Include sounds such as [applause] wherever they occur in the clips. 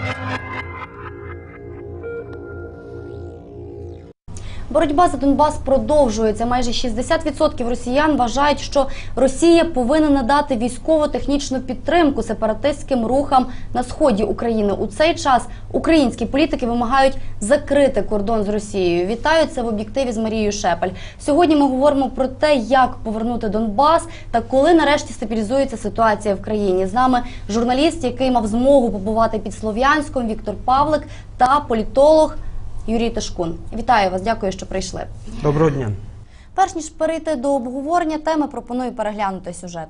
Thank you. Боротьба за Донбас продовжується. Майже 60% росіян вважають, що Росія повинна надати військово-технічну підтримку сепаратистським рухам на сході України. У цей час українські політики вимагають закрити кордон з Росією. Вітаю це в об'єктиві з Марією Шепель. Сьогодні ми говоримо про те, як повернути Донбас та коли нарешті стабілізується ситуація в країні. З нами журналіст, який мав змогу побувати під Слов'янськом, Віктор Павлик та політолог. Юрій Тишкун. Вітаю вас, дякую, що прийшли. Доброго дня. Перш ніж перейти до обговорення теми, пропоную переглянути сюжет.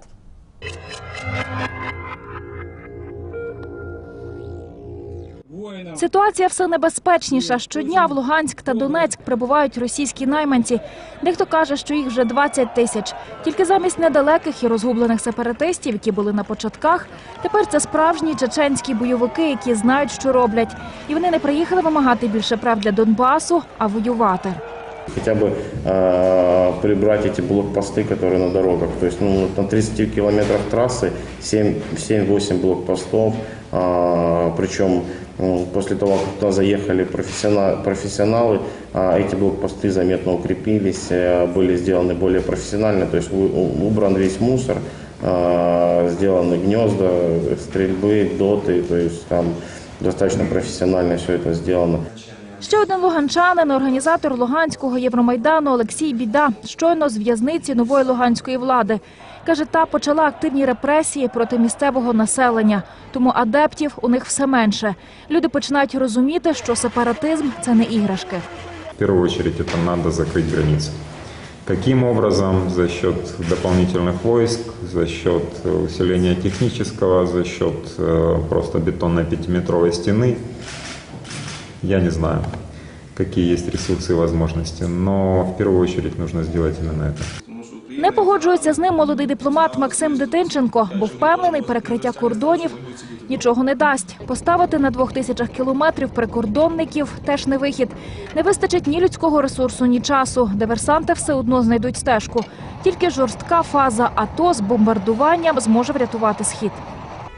Ситуація все небезпечніша. Щодня в Луганськ та Донецьк прибувають російські найманці. Дехто каже, що їх вже 20 тисяч. Тільки замість недалеких і розгублених сепаратистів, які були на початках, тепер це справжні чеченські бойовики, які знають, що роблять. І вони не приїхали вимагати більше прав для Донбасу, а воювати. хотя бы э, прибрать эти блокпосты, которые на дорогах. То есть ну, на 30 километрах трассы 7 7-8 блокпостов, а, причем м, после того, как туда заехали профессиона- профессионалы, а, эти блокпосты заметно укрепились, э, были сделаны более профессионально, то есть у- у- убран весь мусор, а, сделаны гнезда, стрельбы, доты, то есть там достаточно профессионально все это сделано. Ще один луганчанин, організатор Луганського Євромайдану Олексій Біда, щойно з в'язниці нової луганської влади. Каже, та почала активні репресії проти місцевого населення, тому адептів у них все менше. Люди починають розуміти, що сепаратизм це не іграшки. В первую очередь это надо закрыть границы. Каким образом? За счет дополнительных войск, за счет э, усиления технического, за счет э, просто бетонной пятиметровой стены. Я не знаю, какие есть ресурсы и возможности, но в первую очередь нужно сделать именно это. Не погоджується з ним молодий дипломат Максим Дитинченко, бо впевнений, перекриття кордонів нічого не дасть. Поставити на двох тисячах кілометрів прикордонників теж не вихід. Не вистачить ні людського ресурсу, ні часу. Диверсанти все одно знайдуть стежку. Тільки жорстка фаза АТО з бомбардуванням зможе врятувати схід.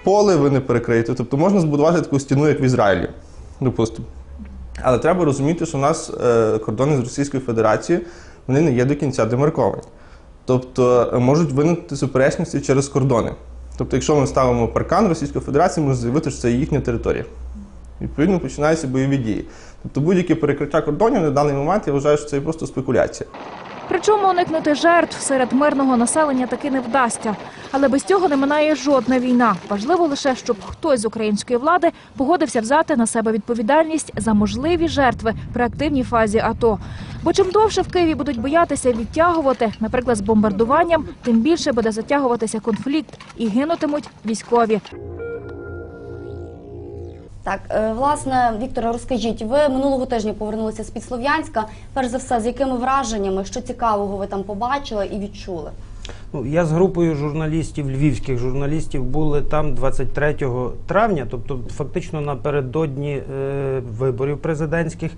поле ви не перекриєте. Тобто можна збудувати таку стіну, як в Ізраїлі, допустимо. Але треба розуміти, що у нас е, кордони з Російською Федерацією вони не є до кінця демарковані. Тобто е, можуть виникнути суперечності через кордони. Тобто, якщо ми ставимо паркан Російської Федерації, можна заявити, що це їхня територія. Відповідно, починаються бойові дії. Тобто будь-яке перекриття кордонів на даний момент я вважаю, що це просто спекуляція. Причому уникнути жертв серед мирного населення таки не вдасться. Але без цього не минає жодна війна. Важливо лише, щоб хтось з української влади погодився взяти на себе відповідальність за можливі жертви при активній фазі АТО. Бо чим довше в Києві будуть боятися відтягувати, наприклад, з бомбардуванням, тим більше буде затягуватися конфлікт і гинутимуть військові. Так, е, власне, Вікторе, розкажіть, ви минулого тижня повернулися з Підслов'янська. Перш за все, з якими враженнями, що цікавого ви там побачили і відчули? Ну, я з групою журналістів, львівських журналістів, були там 23 травня, тобто фактично напередодні е, виборів президентських.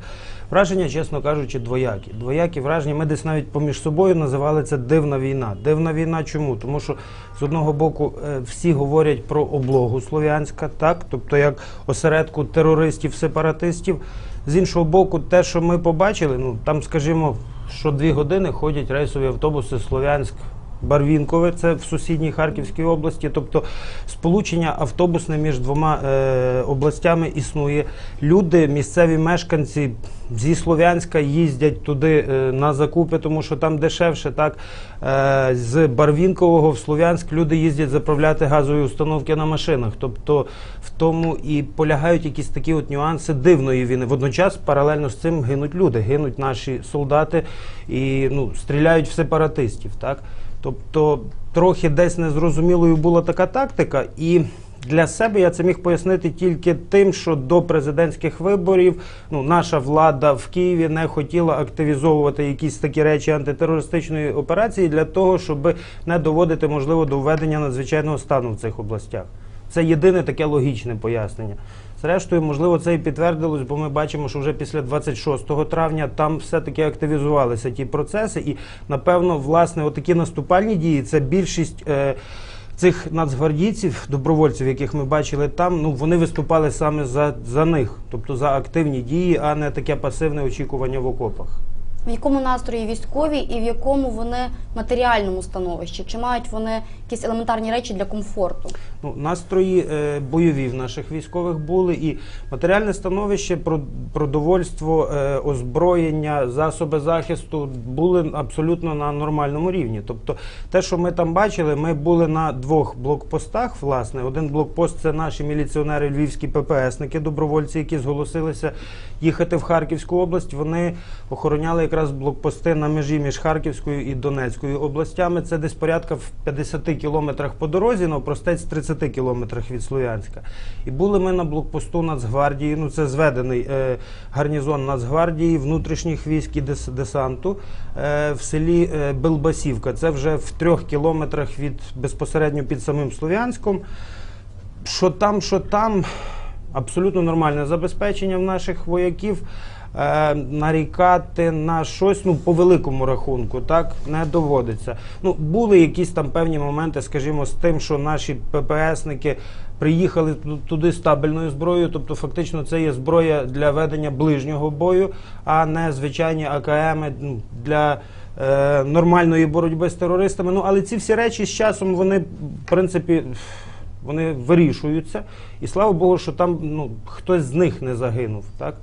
Враження, чесно кажучи, двоякі. Двоякі враження. Ми десь навіть поміж собою називали це дивна війна. Дивна війна чому? Тому що з одного боку е, всі говорять про облогу Слов'янська, так, тобто як осередку терористів, сепаратистів. З іншого боку, те, що ми побачили, ну там, скажімо, що дві години ходять рейсові автобуси Слов'янськ. Барвінкове, це в сусідній Харківській області. Тобто сполучення автобусне між двома е, областями існує. Люди, місцеві мешканці зі Слов'янська їздять туди е, на закупи, тому що там дешевше. Так е, з Барвінкового в Слов'янськ люди їздять заправляти газові установки на машинах. Тобто в тому і полягають якісь такі от нюанси дивної війни. Водночас паралельно з цим гинуть люди, гинуть наші солдати і ну стріляють в сепаратистів. Так. Тобто трохи десь незрозумілою була така тактика, і для себе я це міг пояснити тільки тим, що до президентських виборів ну, наша влада в Києві не хотіла активізовувати якісь такі речі антитерористичної операції для того, щоб не доводити можливо до введення надзвичайного стану в цих областях. Це єдине таке логічне пояснення. Зрештою, можливо, це і підтвердилось, бо ми бачимо, що вже після 26 травня там все-таки активізувалися ті процеси, і напевно, власне, отакі наступальні дії це більшість. Е, цих нацгвардійців, добровольців, яких ми бачили там, ну вони виступали саме за, за них, тобто за активні дії, а не таке пасивне очікування в окопах. В якому настрої військові і в якому вони матеріальному становищі? Чи мають вони якісь елементарні речі для комфорту? Ну, настрої е, бойові в наших військових були, і матеріальне становище, про- продовольство, е, озброєння, засоби захисту були абсолютно на нормальному рівні. Тобто, те, що ми там бачили, ми були на двох блокпостах. Власне, один блокпост це наші міліціонери, львівські ППСники, добровольці, які зголосилися їхати в Харківську область. Вони охороняли якраз блокпости на межі між Харківською і Донецькою областями. Це десь порядка в 50 кілометрах по дорозі, навпростець 30 кілометрах від Слов'янська. І були ми на блокпосту Нацгвардії. Ну це зведений е, гарнізон Нацгвардії, внутрішніх військ і дес- десанту е, в селі е, Белбасівка. Це вже в трьох кілометрах від безпосередньо під самим Слов'янськом. Що там, що там, абсолютно нормальне забезпечення в наших вояків. Е, нарікати на щось, ну по великому рахунку, так не доводиться. Ну були якісь там певні моменти, скажімо, з тим, що наші ППСники приїхали туди з табельною зброєю, тобто фактично це є зброя для ведення ближнього бою, а не звичайні АКМ ну, для е, нормальної боротьби з терористами. Ну але ці всі речі з часом вони в принципі. Вони вирішуються, і слава Богу, що там ну, хтось з них не загинув. Так?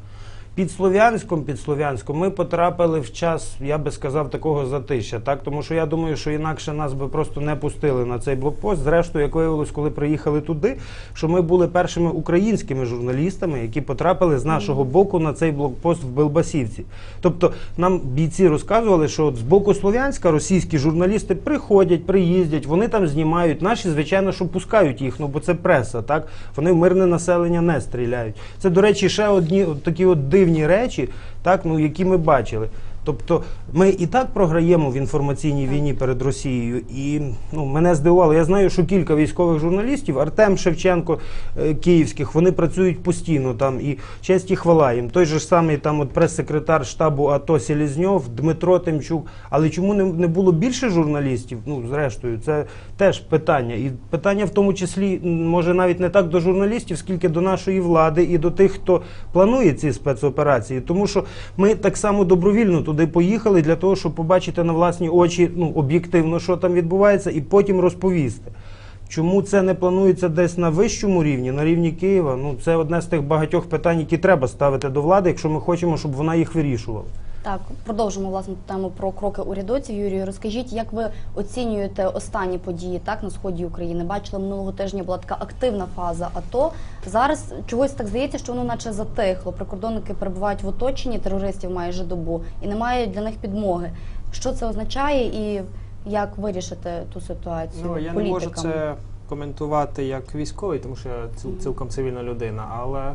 Під Слов'янськом, під Слов'янськом ми потрапили в час, я би сказав, такого затища. Так? Тому що я думаю, що інакше нас би просто не пустили на цей блокпост. Зрештою, як виявилось, коли приїхали туди, що ми були першими українськими журналістами, які потрапили з нашого боку на цей блокпост в Белбасівці. Тобто нам бійці розказували, що от з боку Слов'янська російські журналісти приходять, приїздять, вони там знімають. Наші, звичайно, що пускають їх, ну бо це преса, так вони в мирне населення не стріляють. Це, до речі, ще одні от такі от дивні речі, так ну які ми бачили. Тобто ми і так програємо в інформаційній війні перед Росією, і ну мене здивувало. Я знаю, що кілька військових журналістів, Артем Шевченко е, київських, вони працюють постійно там і честь і хвала їм. Той же ж самий там от прес-секретар штабу АТО Селізньов, Дмитро Тимчук. Але чому не, не було більше журналістів? Ну зрештою, це теж питання. І питання в тому числі може навіть не так до журналістів, скільки до нашої влади і до тих, хто планує ці спецоперації. Тому що ми так само добровільно туди поїхали для того, щоб побачити на власні очі ну, об'єктивно, що там відбувається, і потім розповісти. Чому це не планується десь на вищому рівні, на рівні Києва? Ну це одне з тих багатьох питань, які треба ставити до влади, якщо ми хочемо, щоб вона їх вирішувала. Так, продовжимо власне тему про кроки урядовців. Юрію, розкажіть, як ви оцінюєте останні події так на сході України? Бачили минулого тижня була така активна фаза АТО. Зараз чогось так здається, що воно наче затихло. Прикордонники перебувають в оточенні терористів майже добу і немає для них підмоги. Що це означає і як вирішити ту ситуацію? Ну, я не можу це коментувати як військовий, тому що я цілком цивільна людина. Але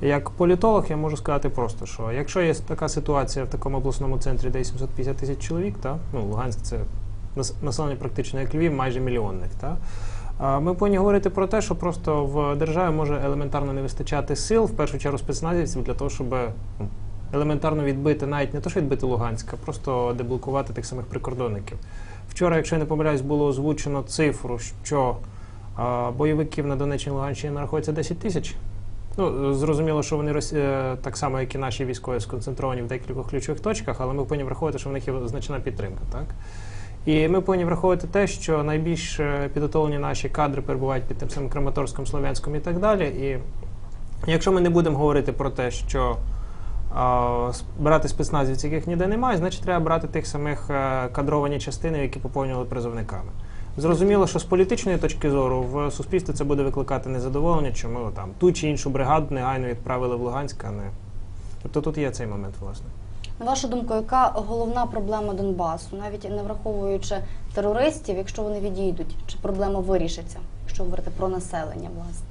як політолог я можу сказати просто, що якщо є така ситуація в такому обласному центрі, де є 750 тисяч чоловік, та, ну, Луганськ це населення практично як Львів, майже мільйонник. Та, ми повинні говорити про те, що просто в державі може елементарно не вистачати сил, в першу чергу спецназівців, для того, щоб ну, елементарно відбити, навіть не то, що відбити Луганськ, а просто деблокувати тих самих прикордонників. Вчора, якщо я не помиляюсь, було озвучено цифру, що бойовиків на Донеччині Луганщині нарахується 10 тисяч. Ну, зрозуміло, що вони е, так само, як і наші військові, сконцентровані в декількох ключових точках, але ми повинні враховувати, що в них є значна підтримка. Так? І ми повинні враховувати те, що найбільш е, підготовлені наші кадри перебувають під тим самим Краматорськом, Слов'янськом і так далі. І якщо ми не будемо говорити про те, що а, брати спецназівців, яких ніде немає, значить треба брати тих самих е, кадровані частини, які поповнювали призовниками. Зрозуміло, що з політичної точки зору в суспільстві це буде викликати незадоволення, чому там ту чи іншу бригаду негайно відправили в Луганськ, а не. Тобто тут є цей момент, власне. На вашу думку, яка головна проблема Донбасу, навіть не враховуючи терористів, якщо вони відійдуть, чи проблема вирішиться, якщо говорити про населення, власне?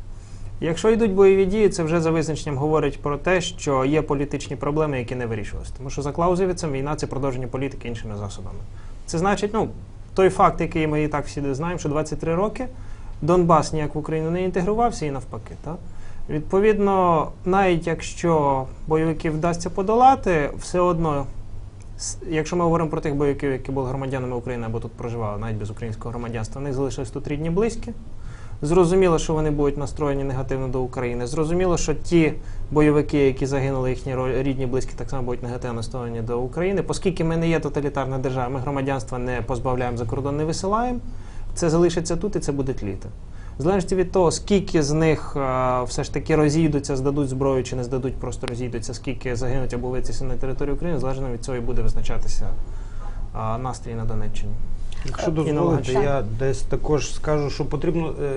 Якщо йдуть бойові дії, це вже за визначенням говорить про те, що є політичні проблеми, які не вирішувалися. Тому що за Клаузевіцем війна це продовження політики іншими засобами. Це значить, ну, той факт, який ми і так всі знаємо, що 23 роки Донбас ніяк в Україну не інтегрувався і навпаки. Так? Відповідно, навіть якщо бойовиків вдасться подолати, все одно Якщо ми говоримо про тих бойовиків, які були громадянами України або тут проживали, навіть без українського громадянства, в них залишились тут рідні близькі. Зрозуміло, що вони будуть настроєні негативно до України. Зрозуміло, що ті бойовики, які загинули, їхні рідні близькі, так само будуть негативно настроєні до України. Оскільки ми не є тоталітарна держава, ми громадянства не позбавляємо за кордон, не висилаємо. Це залишиться тут і це буде тліти. В від того, скільки з них а, все ж таки розійдуться, здадуть зброю чи не здадуть, просто розійдуться, скільки загинуть або вицяться на території України, залежно від цього і буде визначатися а, настрій на Донеччині. Якщо І дозволите, я десь також скажу, що потрібно е,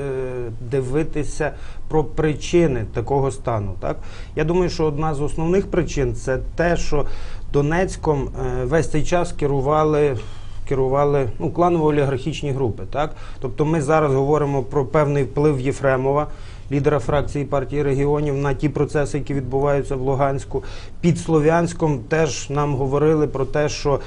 дивитися про причини такого стану. Так? Я думаю, що одна з основних причин це те, що Донецьком е, весь цей час керували. Керували ну, кланово-олігархічні групи. Так? Тобто ми зараз говоримо про певний вплив Єфремова, лідера фракції партії регіонів, на ті процеси, які відбуваються в Луганську. Під Слов'янськом теж нам говорили про те, що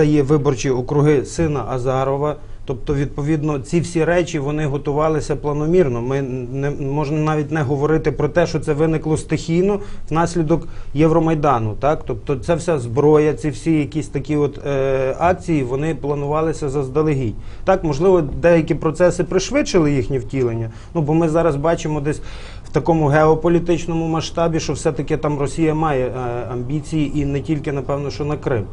це є виборчі округи сина Азарова. Тобто, відповідно, ці всі речі вони готувалися планомірно. Ми не можна навіть не говорити про те, що це виникло стихійно внаслідок Євромайдану. Так, тобто, ця вся зброя, ці всі якісь такі от е, акції, вони планувалися заздалегідь. Так, можливо, деякі процеси пришвидшили їхнє втілення. Ну бо ми зараз бачимо десь в такому геополітичному масштабі, що все-таки там Росія має е, амбіції, і не тільки напевно, що на Крим.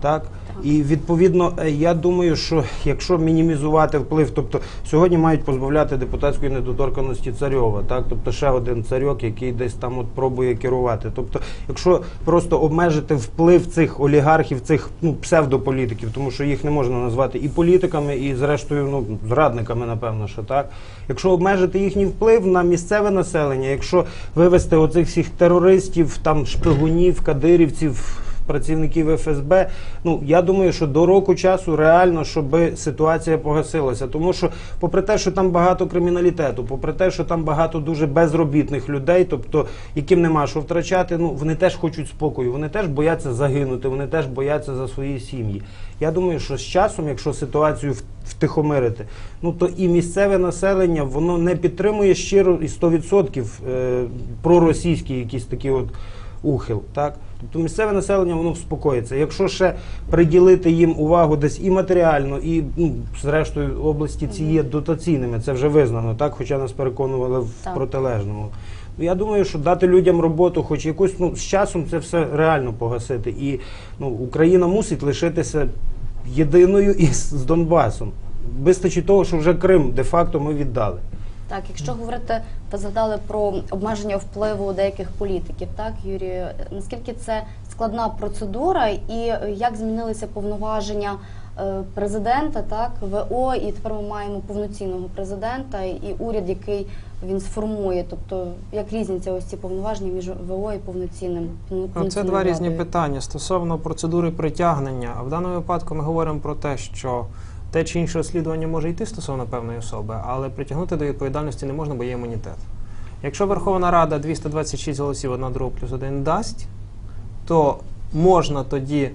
Так і відповідно, е, я думаю, що якщо мінімізувати вплив, тобто сьогодні мають позбавляти депутатської недоторканості царьова, так тобто ще один царьок, який десь там от пробує керувати. Тобто, якщо просто обмежити вплив цих олігархів, цих ну псевдополітиків, тому що їх не можна назвати і політиками, і зрештою ну зрадниками, напевно, що так. Якщо обмежити їхній вплив на місцеве населення, якщо вивести оцих всіх терористів, там шпигунів, кадирівців працівників ФСБ. Ну я думаю, що до року часу реально, щоб ситуація погасилася. Тому що, попри те, що там багато криміналітету, попри те, що там багато дуже безробітних людей, тобто яким нема що втрачати, ну вони теж хочуть спокою, вони теж бояться загинути, вони теж бояться за свої сім'ї. Я думаю, що з часом, якщо ситуацію втихомирити, ну то і місцеве населення воно не підтримує щиро і 100% е, проросійські якісь такі от ухил. Так? Тобто місцеве населення воно вспокоїться. Якщо ще приділити їм увагу десь і матеріально, і ну, зрештою області ці є дотаційними, це вже визнано, так? хоча нас переконували в Так. протилежному. Я думаю, що дати людям роботу, хоч якусь, ну з часом це все реально погасити. І ну, Україна мусить лишитися єдиною із з Донбасом. Вистачить того, що вже Крим де-факто ми віддали. Так, якщо говорити, ви згадали про обмеження впливу деяких політиків, так, Юрію, наскільки це складна процедура і як змінилися повноваження е, президента, так, ВО, і тепер ми маємо повноцінного президента і уряд, який він сформує. Тобто, як різняться ось ці повноваження між ВО і повноцінним Ну, це два різні питання стосовно процедури притягнення. А в даному випадку ми говоримо про те, що те чи інше розслідування може йти стосовно певної особи, але притягнути до відповідальності не можна, бо є імунітет. Якщо Верховна Рада 226 голосів 1 друг плюс 1 дасть, то можна тоді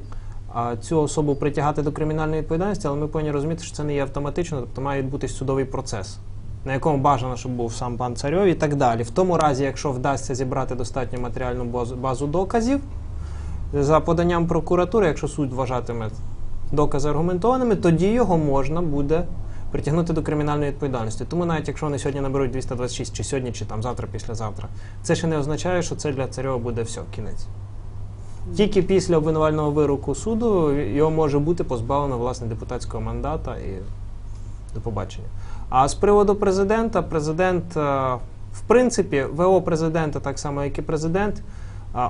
а, цю особу притягати до кримінальної відповідальності, але ми повинні розуміти, що це не є автоматично, тобто має відбутись судовий процес, на якому бажано, щоб був сам пан царьов і так далі. В тому разі, якщо вдасться зібрати достатньо матеріальну базу- базу доказів, за поданням прокуратури, якщо суд вважатиме докази аргументованими, тоді його можна буде притягнути до кримінальної відповідальності. Тому навіть якщо вони сьогодні наберуть 226, чи сьогодні, чи там завтра, післязавтра, це ще не означає, що це для царьова буде все, кінець. Тільки після обвинувального вироку суду його може бути позбавлено власне депутатського мандата і до побачення. А з приводу президента, президент, е, в принципі, ВО президента, так само як і президент,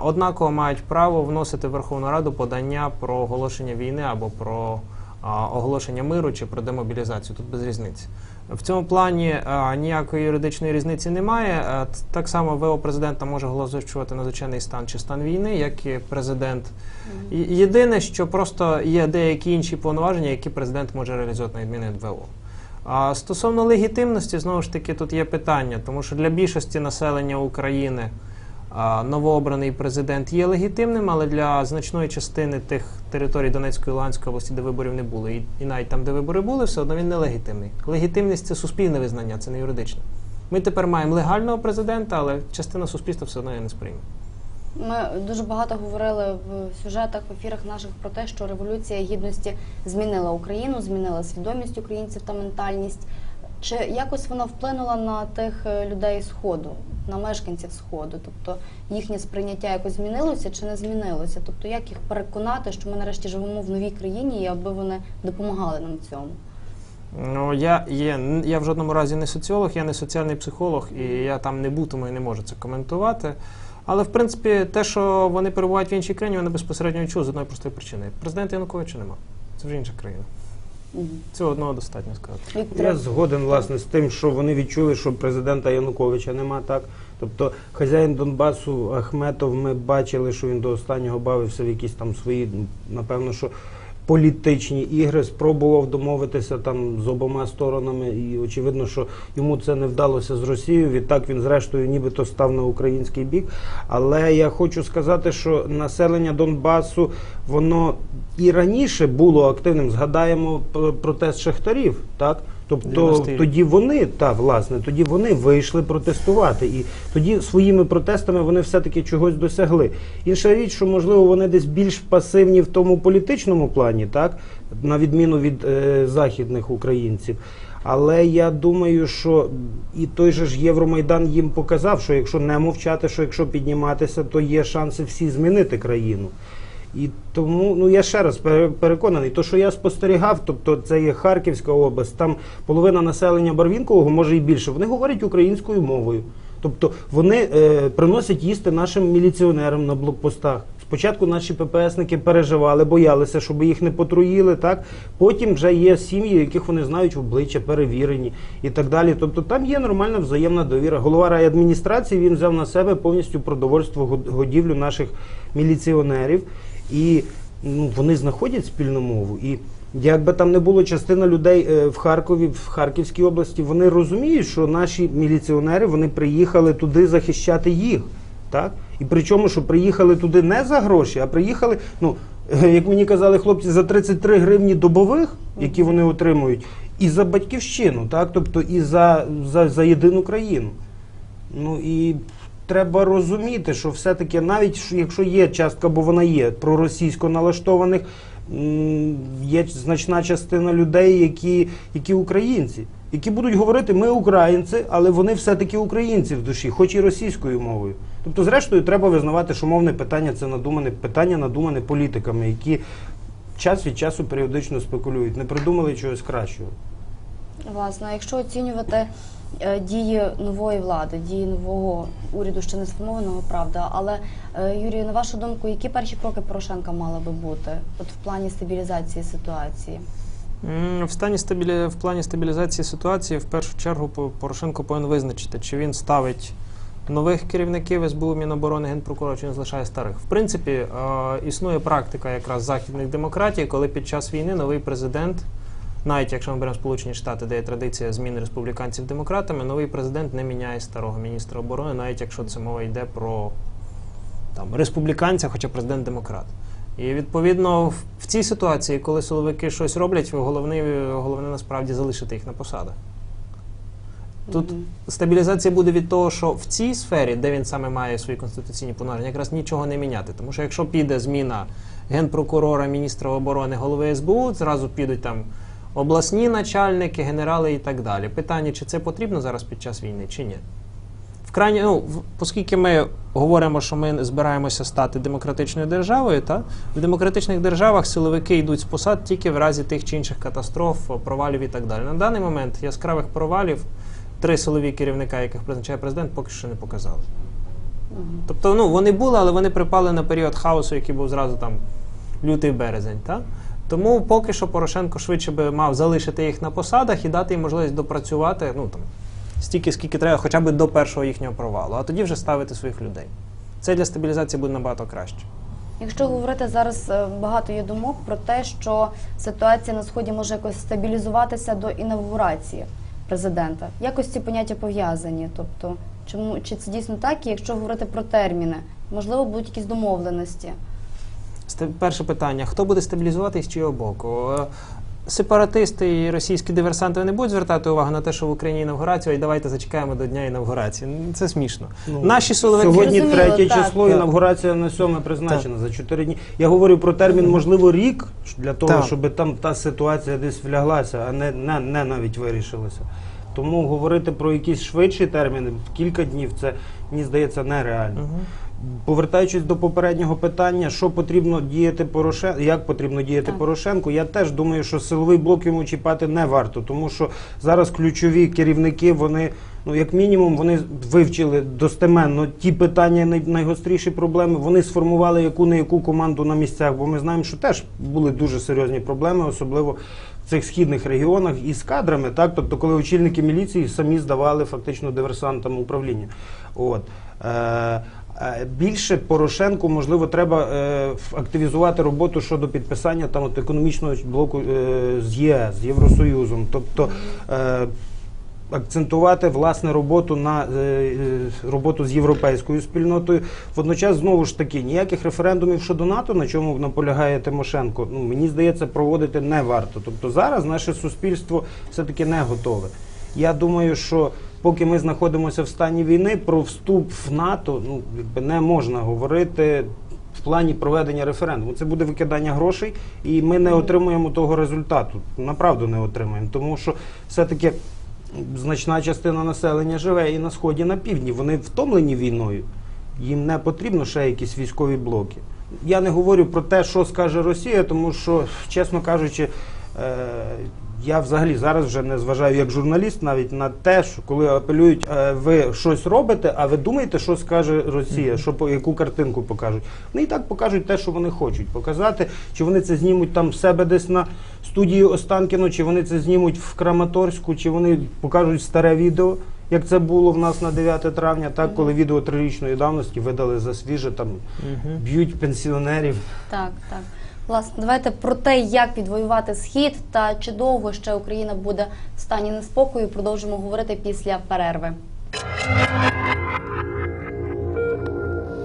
однаково мають право вносити в Верховну Раду подання про оголошення війни або про оголошення миру чи про демобілізацію. Тут без різниці. В цьому плані е, ніякої юридичної різниці немає. Т- Так само ВО президента може оголошувати надзвичайний стан чи стан війни, як і президент. І- Єдине, що просто є деякі інші повноваження, які президент може реалізувати на відміну від ВО. А стосовно легітимності, знову ж таки, тут є питання, тому що для більшості населення України а, новообраний президент є легітимним, але для значної частини тих територій Донецької і Луганської області, де виборів не було, і, і навіть там, де вибори були, все одно він нелегітимний. Легітимність це суспільне визнання, це не юридичне. Ми тепер маємо легального президента, але частина суспільства все одно його не сприйме. Ми дуже багато говорили в сюжетах, в ефірах наших про те, що революція гідності змінила Україну, змінила свідомість українців та ментальність. Чи якось вона вплинула на тих е, людей сходу, на мешканців сходу? Тобто їхнє сприйняття якось змінилося чи не змінилося? Тобто, як їх переконати, що ми нарешті живемо в новій країні, і аби вони допомагали нам цьому? Ну, я, є, я в жодному разі не соціолог, я не соціальний психолог, і я там не був, тому і не можу це коментувати. Але в принципі, те, що вони перебувають в іншій країні, вони безпосередньо відчули з одної простої причини. Президента Януковича нема. Це вже інша країна. Цього одного достатньо сказати. Я згоден власне з тим, що вони відчули, що президента Януковича нема так. Тобто хазяїн Донбасу Ахметов, ми бачили, що він до останнього бавився в якісь там свої, напевно, що політичні ігри, спробував домовитися там з обома сторонами, і очевидно, що йому це не вдалося з Росією. Відтак він, зрештою, нібито став на український бік. Але я хочу сказати, що населення Донбасу воно і раніше було активним. Згадаємо протест шахтарів, так. Тобто тоді вони та власне, тоді вони вийшли протестувати, і тоді своїми протестами вони все-таки чогось досягли. Інша річ, що можливо вони десь більш пасивні в тому політичному плані, так на відміну від е, західних українців. Але я думаю, що і той же ж Євромайдан їм показав, що якщо не мовчати, що якщо підніматися, то є шанси всі змінити країну. І тому ну я ще раз переконаний, то що я спостерігав, тобто це є Харківська область, там половина населення Барвінкового, може і більше. Вони говорять українською мовою. Тобто вони е, приносять їсти нашим міліціонерам на блокпостах. Спочатку наші ППСники переживали, боялися, щоб їх не потруїли. Так потім вже є сім'ї, яких вони знають в обличчя, перевірені і так далі. Тобто там є нормальна взаємна довіра. Голова райадміністрації він взяв на себе повністю продовольство годівлю наших міліціонерів, і ну, вони знаходять спільну мову. І як би там не було, частина людей е, в Харкові, в Харківській області, вони розуміють, що наші міліціонери вони приїхали туди захищати їх. Так? І причому, що приїхали туди не за гроші, а приїхали, ну, [laughs] як мені казали хлопці, за 33 гривні добових, які вони отримують, і за батьківщину, так? тобто і за, за, за єдину країну. Ну і треба розуміти, що все-таки навіть якщо є частка, бо вона є проросійсько налаштованих, є значна частина людей, які, які українці, які будуть говорити, ми українці, але вони все-таки українці в душі, хоч і російською мовою. Тобто, зрештою, треба визнавати, що мовне питання це надумане питання, надумане політиками, які час від часу періодично спекулюють, не придумали чогось кращого. Власне, якщо оцінювати е, дії нової влади, дії нового уряду ще не сформованого, правда. Але е, Юрію, на вашу думку, які перші кроки Порошенка мали би бути от в плані стабілізації ситуації? В, стані стабілі... в плані стабілізації ситуації в першу чергу Порошенко повинен визначити, чи він ставить нових керівників СБУ, Міноборони, Генпрокурора, чи він залишає старих. В принципі, е, існує практика якраз західних демократій, коли під час війни новий президент, навіть якщо ми беремо Сполучені Штати, де є традиція зміни республіканців демократами, новий президент не міняє старого міністра оборони, навіть якщо це мова йде про там, республіканця, хоча президент демократ. І відповідно в, цій ситуації, коли силовики щось роблять, головне, головне насправді залишити їх на посадах. Тут Мгм. стабілізація буде від того, що в цій сфері, де він саме має свої конституційні повноваження, якраз нічого не міняти. Тому що якщо піде зміна генпрокурора, міністра оборони, голови СБУ, зразу підуть там обласні начальники, генерали і так далі. Питання, чи це потрібно зараз під час війни, чи ні. Крайні, ну, оскільки ми говоримо, що ми збираємося стати демократичною державою, та в демократичних державах силовики йдуть з посад тільки в разі тих чи інших катастроф, провалів і так далі. На даний момент яскравих провалів три силові керівника, яких призначає президент, поки що не показали. Тобто, ну вони були, але вони припали на період хаосу, який був зразу там лютий березень. Та? Тому поки що Порошенко швидше би мав залишити їх на посадах і дати їм можливість допрацювати ну, там, стільки, скільки треба, хоча б до першого їхнього провалу, а тоді вже ставити своїх людей. Це для стабілізації буде набагато краще. Якщо говорити зараз, е, багато є думок про те, що ситуація на сході може якось стабілізуватися до інавгурації президента. Якось ці поняття пов'язані. Тобто, чому чи це дійсно так? І якщо говорити про терміни, можливо, будуть якісь домовленості. Перше питання: хто буде стабілізувати і з чого боку? Сепаратисти і російські диверсанти вони будуть звертати увагу на те, що в Україні інавгурація, і давайте зачекаємо до дня інавгурації. Ну, Це смішно. Наші силовики Сьогодні Зрозуміло, третє так. число, Так. інавгурація на сьоме призначена за чотири дні. Я говорю про термін, можливо, рік для того, Так. щоб там та ситуація десь вляглася, а не, не, не навіть вирішилася. Тому говорити про якісь швидші терміни, кілька днів, це мені здається нереально. Повертаючись до попереднього питання, що потрібно діяти Порошенку, як потрібно діяти Так. Порошенку, я теж думаю, що силовий блок йому чіпати не варто, тому що зараз ключові керівники, вони, ну як мінімум, вони вивчили достеменно ті питання, найгостріші проблеми. Вони сформували яку не яку команду на місцях, бо ми знаємо, що теж були дуже серйозні проблеми, особливо в цих східних регіонах із кадрами, так тобто, коли очільники міліції самі здавали фактично диверсантам управління. От. Е, Більше Порошенку, можливо, треба е, активізувати роботу щодо підписання там от економічного блоку е, з ЄС, з Євросоюзом. Тобто е, акцентувати власне роботу на е, е, роботу з європейською спільнотою. Водночас, знову ж таки, ніяких референдумів щодо НАТО, на чому наполягає Тимошенко, ну мені здається, проводити не варто. Тобто зараз наше суспільство все-таки не готове. Я думаю, що поки ми знаходимося в стані війни, про вступ в НАТО ну якби не можна говорити. В плані проведення референдуму це буде викидання грошей, і ми не отримуємо того результату. Направду не отримаємо, тому що все-таки значна частина населення живе і на сході, і на півдні. Вони втомлені війною. Їм не потрібно ще якісь військові блоки. Я не говорю про те, що скаже Росія, тому що, чесно кажучи, е, я взагалі зараз вже не зважаю як журналіст навіть на те, що коли апелюють, е, ви щось робите, а ви думаєте, що скаже Росія, що по яку картинку покажуть. Вони і так покажуть те, що вони хочуть показати. Чи вони це знімуть там в себе десь на студії Останкіно, чи вони це знімуть в Краматорську, чи вони покажуть старе відео. Як це було в нас на 9 травня, так коли відео трирічної давності видали за свіже, там б'ють пенсіонерів. Так, так. Власне, давайте про те, як відвоювати схід та чи довго ще Україна буде в стані неспокою. Продовжимо говорити після перерви.